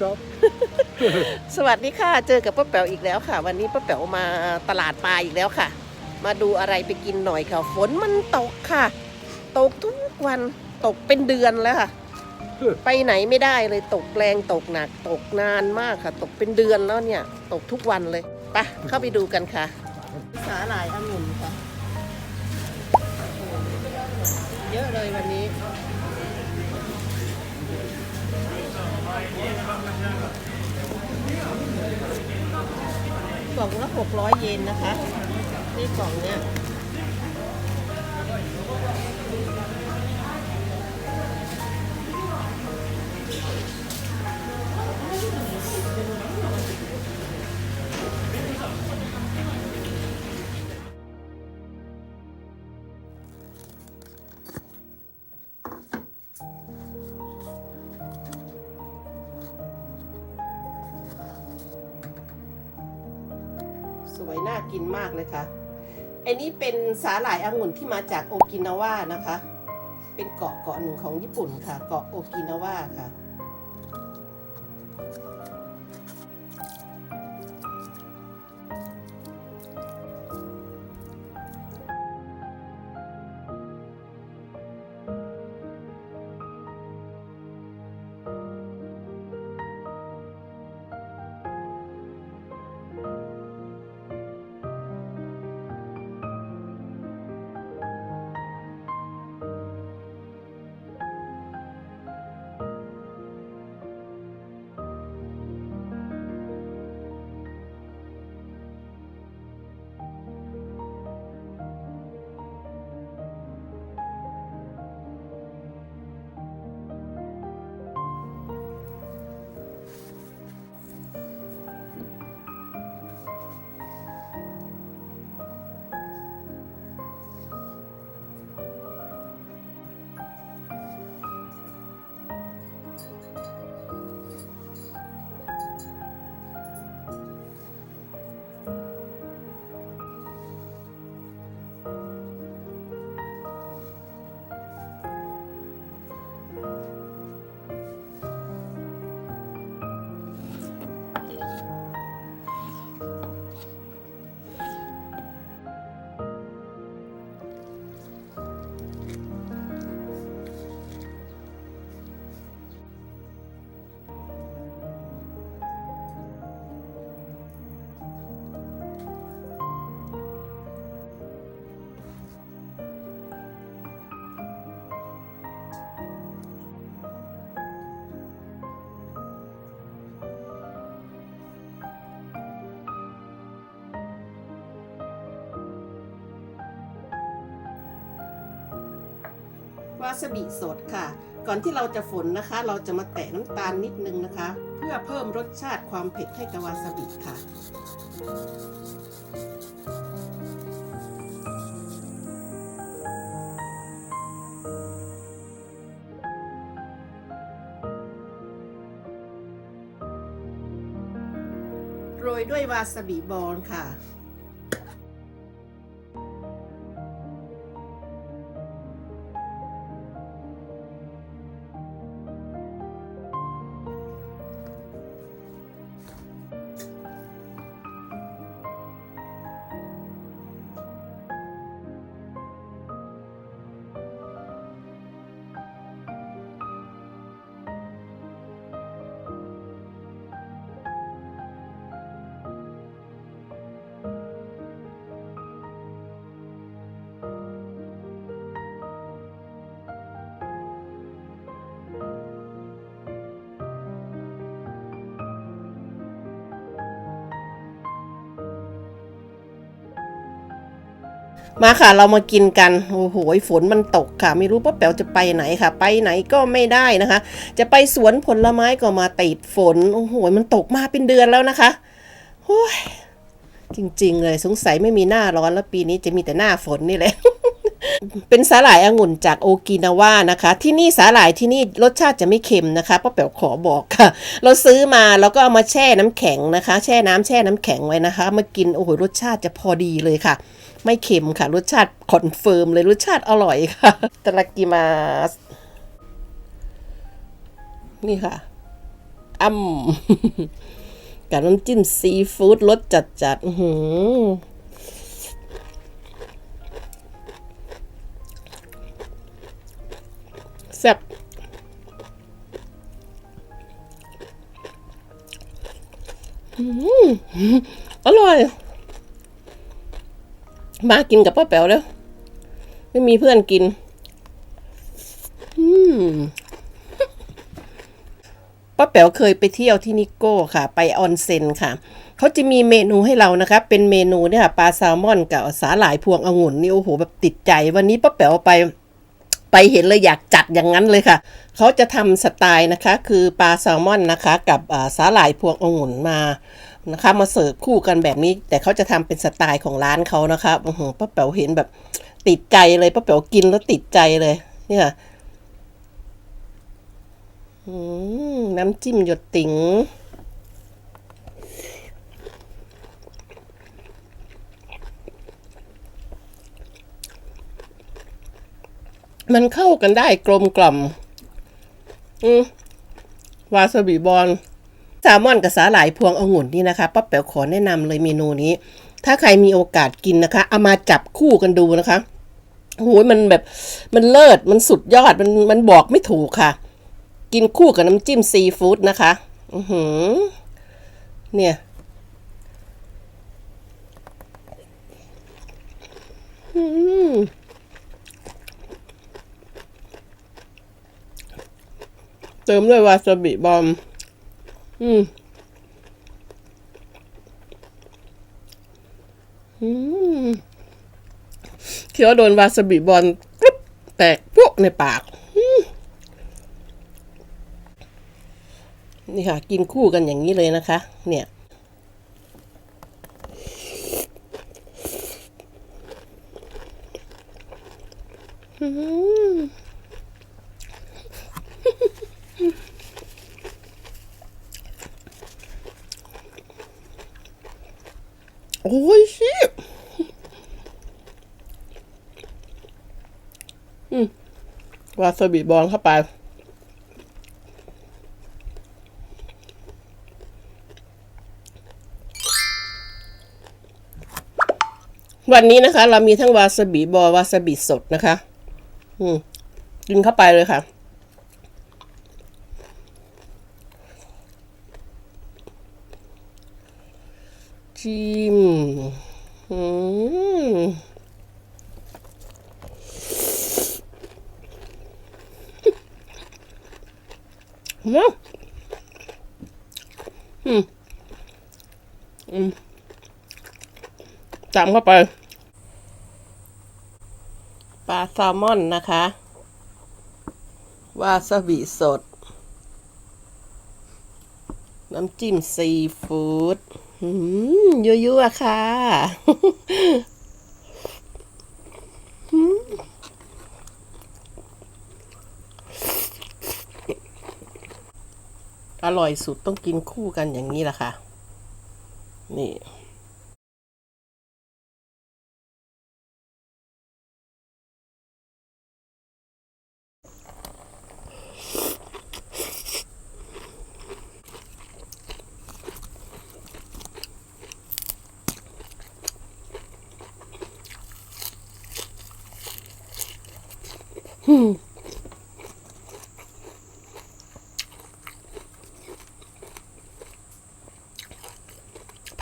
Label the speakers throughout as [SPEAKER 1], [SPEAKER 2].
[SPEAKER 1] ครับ
[SPEAKER 2] สวัสดีค่ะ เจอกับป้าแป๋วอีกแล้วค่ะ วันนี้ป้าแป๋วมาตลาดปลาอีกแล้วค่ะ มาดูอะไรไปกินหน่อยค่ะ ฝนมันตกค่ะ ตกทุกวันตกเป็นเดือนแล้วค่ะ ไปไหนไม่ได้เลยตกแรงตกหนัก ตกนานมากค่ะ ตกเป็นเดือนแล้วเนี่ย ตกทุกวันเลยไปเข้าไปดูกันค่ะ สาหร่ายองุ่นค่ะ เยอะเลยวันนี้ ล่องละ600เยนนะคะ นี่กล่องเนี้ย สวยน่ากินมากเลยค่ะไอ้นี่เป็นสาหร่ายองุ่นที่มาจากโอกินาวานะคะ เป็นเกาะเกาะหนึ่งของญี่ปุ่นค่ะ เกาะโอกินาวาค่ะาซาบิสดค่ะ ก่อนที่เราจะฝนนะคะ เราจะมาแตะน้ำตาลนิดนึงนะคะ เพื่อเพิ่มรสชาติความเผ็ดให้กับวาซาบิค่ะโรยด้วยวาซาบิบอลค่ะ มาค่ะเรามากินกันโอ้โหฝนมันตกค่ะ ไม่รู้ป้าแป๋วจะไปไหนค่ะ ไปไหนก็ไม่ได้นะคะ จะไปสวนผลไม้ก็มาติดฝนโอ้โหมันตกมาเป็นเดือนแล้วนะคะโอ้ยจริงๆเลยสงสัยไม่มีหน้าร้อนแล้วปีนี้จะมีแต่หน้าฝนนี่แหละ เป็นสาหร่ายองุ่นจากโอกินาวานะคะ ที่นี่สาหร่ายที่นี่รสชาติจะไม่เค็มนะคะป้าแป๋วขอบอกค่ะ เราซื้อมาแล้วก็เอามาแช่น้ำแข็งนะคะ แช่น้ำแช่น้ำแข็งไว้นะคะ มากินโอ้โหรสชาติจะพอดีเลยค่ะ ไม่เค็มค่ะ รสชาติคอนเฟิร์มเลยรสชาติอร่อยค่ะตะลากิมาสนี่ค่ะอ้ำกับน้ำจิ้มซีฟู้ดรสจัดจัดอื้อหือ แซ่บอร่อย มากินกับป้าแป๋วแล้ว ไม่มีเพื่อนกิน ป้าแป๋วเคยไปเที่ยวที่นิโก้ค่ะ ไปออนเซ็นค่ะ เขาจะมีเมนูให้เรานะคะ เป็นเมนูเนี่ยค่ะปลาแซลมอนกับสาหร่ายพวงองุ่นนี่โอ้โหแบบติดใจ วันนี้ป้าแป๋วไป ไปเห็นเลยอยากจัดอย่างนั้นเลยค่ะ เขาจะทำสไตล์นะคะ คือปลาแซลมอนนะคะ กับสาหร่ายพวงองุ่นมานะคะ มาเสิร์ฟคู่กันแบบนี้ แต่เขาจะทำเป็นสไตล์ของร้านเขานะคะอื้อหือป้าแป๋วเห็นแบบติดใจเลยป้าแป๋วกินแล้วติดใจเลย เนี่ยน้ำจิ้มหยดติ๋ง มันเข้ากันได้กลมกล่อม อืมวาซาบิบอลแซลมอนกับสาหร่ายพวงองุ่นนี่นะคะป้าแป๋วขอแนะนำเลยเมนูนี้ ถ้าใครมีโอกาสกินนะคะ เอามาจับคู่กันดูนะคะโอ้โหมันแบบมันเลิศมันสุดยอดมันมันบอกไม่ถูกค่ะ กินคู่กับน้ำจิ้มซีฟู้ดนะคะ อือหือ เนี่ย อืม เติมด้วยวาซาบิบอม อืม อืมเคี้ยวโดนวาซาบิบอลกรุบแตกปุ๊ในปาก นี่ค่ะ กินคู่กันอย่างนี้เลยนะคะ เนี่ยอืมโอ้ยชิอืม วาซาบิบอลเข้าไป วันนี้นะคะ เรามีทั้งวาซาบิบอลวาซาบิสดนะคะ อืมกินเข้าไปเลยค่ะจิ้มอืม มาอืมอืมจำเข้าไปปลาแซลมอนนะคะ วาซาบิสด น้ำจิ้มซีฟู้ดยั่วๆค่ะ อืม อร่อยสุดต้องกินคู่กันอย่างนี้แหละค่ะ นี่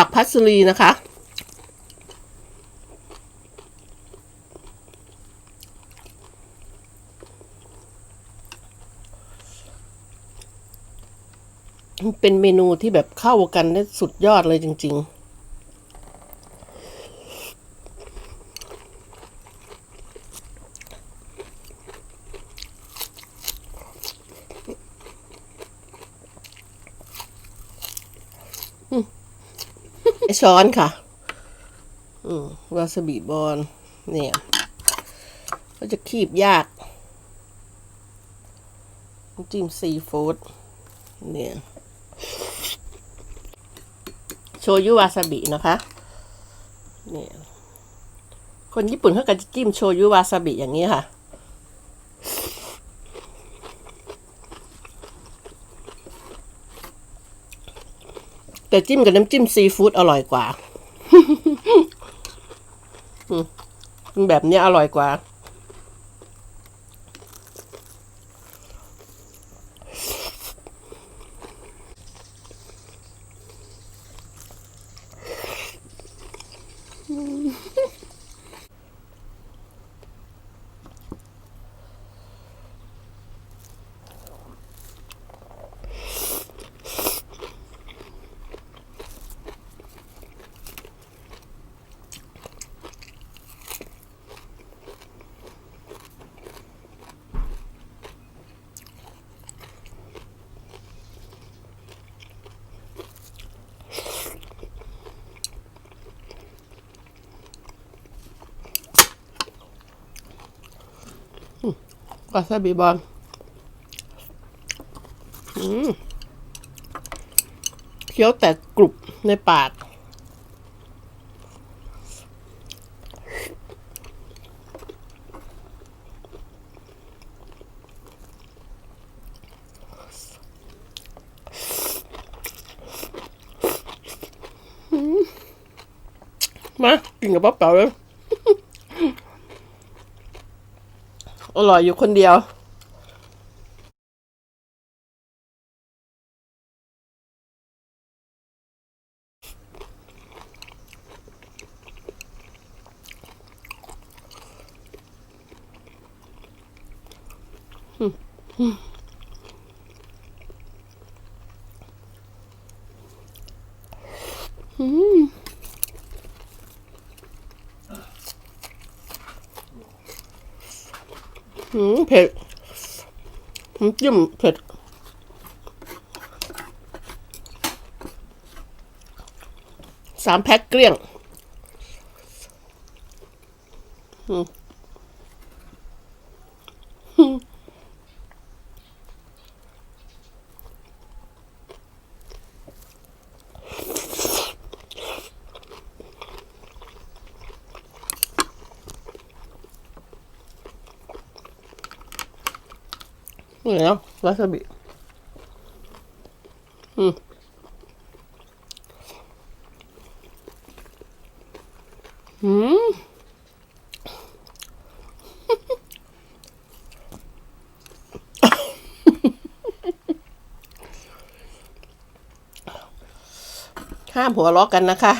[SPEAKER 2] ผักพัสลีนะคะ เป็นเมนูที่แบบเข้ากันได้สุดยอดเลยจริง ๆ ช้อนค่ะ อืมวาซาบิบอลเนี่ยก็จะคีบยากจิ้มซีฟู้ดเนี่ย โชยุวาซาบินะคะ เนี่ย คนญี่ปุ่นเขาก็จะจิ้มโชยุวาซาบิอย่างนี้ค่ะ แต่จิ้มกับน้ำจิ้มซีฟู้ดอร่อยกว่าแบบนี้อร่อยกว่า วาซาบิบอลอืมเคี้ยวแต่กรุบในปากอืมมากินกับป้าเป๋าเลย อร่อยอยู่คนเดียวอืม เผ็ดน้ำจิ้มเผ็ด สามแพ็คเกลี้ยง อืมนี่เนาะ วาซาบิอืมอืมห้ามหัวเราะกันนะคะ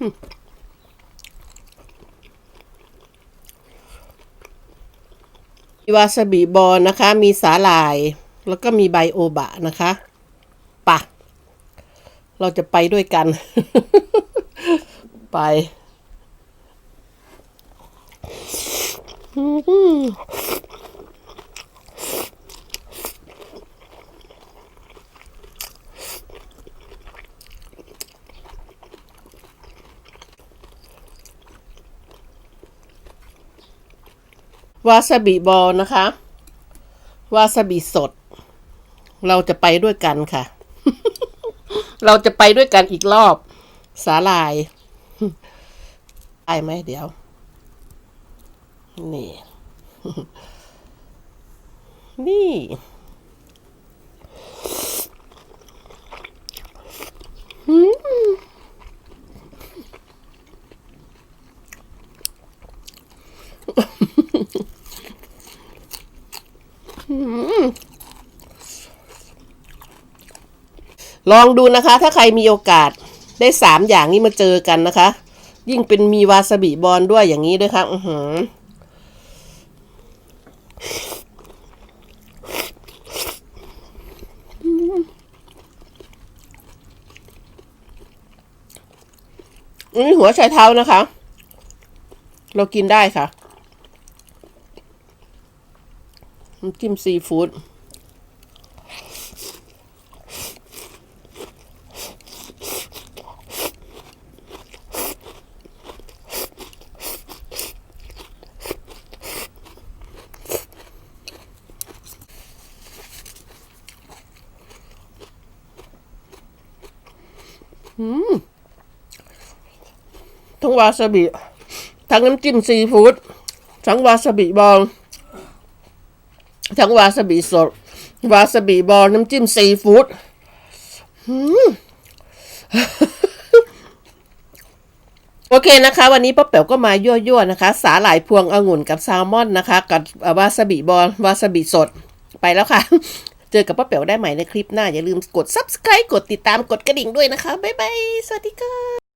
[SPEAKER 2] วาซาบิบอลนะคะ มีสาหร่าย แล้วก็มีใบโอบะนะคะปะเราจะไปด้วยกัน ไป วาซาบิบอลนะคะ วาซาบิสด เราจะไปด้วยกันค่ะ เราจะไปด้วยกันอีกรอบ สาลายได้ไหมเดี๋ยว นี่ นี่ ลองดูนะคะ ถ้าใครมีโอกาสได้สามอย่างนี้มาเจอกันนะคะ ยิ่งเป็นมีวาซาบิบอลด้วยอย่างนี้ด้วยค่ะอือหืออันนี้หัวไชเท้านะคะ เรากินได้ค่ะน้ำจิ้มซีฟู้ด ทั้งวาซาบิ ทั้งน้ำจิ้มซีฟู้ดทั้งวาซาบิบอลทั้งวาซาบิสด วาซาบิบอลน้ำจิ้มซีฟู้ดโอเคนะคะ วันนี้ป้าแป๋วก็มายั่วๆนะคะ สาหร่ายพวงองุ่นกับแซลมอนนะคะ กับวาซาบิบอลวาซาบิสดไปแล้วค่ะ เจอกับป้าแป๋วได้ใหม่ในคลิปหน้า อย่าลืมกด subscribe กดติดตามกดกระดิ่งด้วยนะคะ บ๊ายบาย สวัสดีค่ะ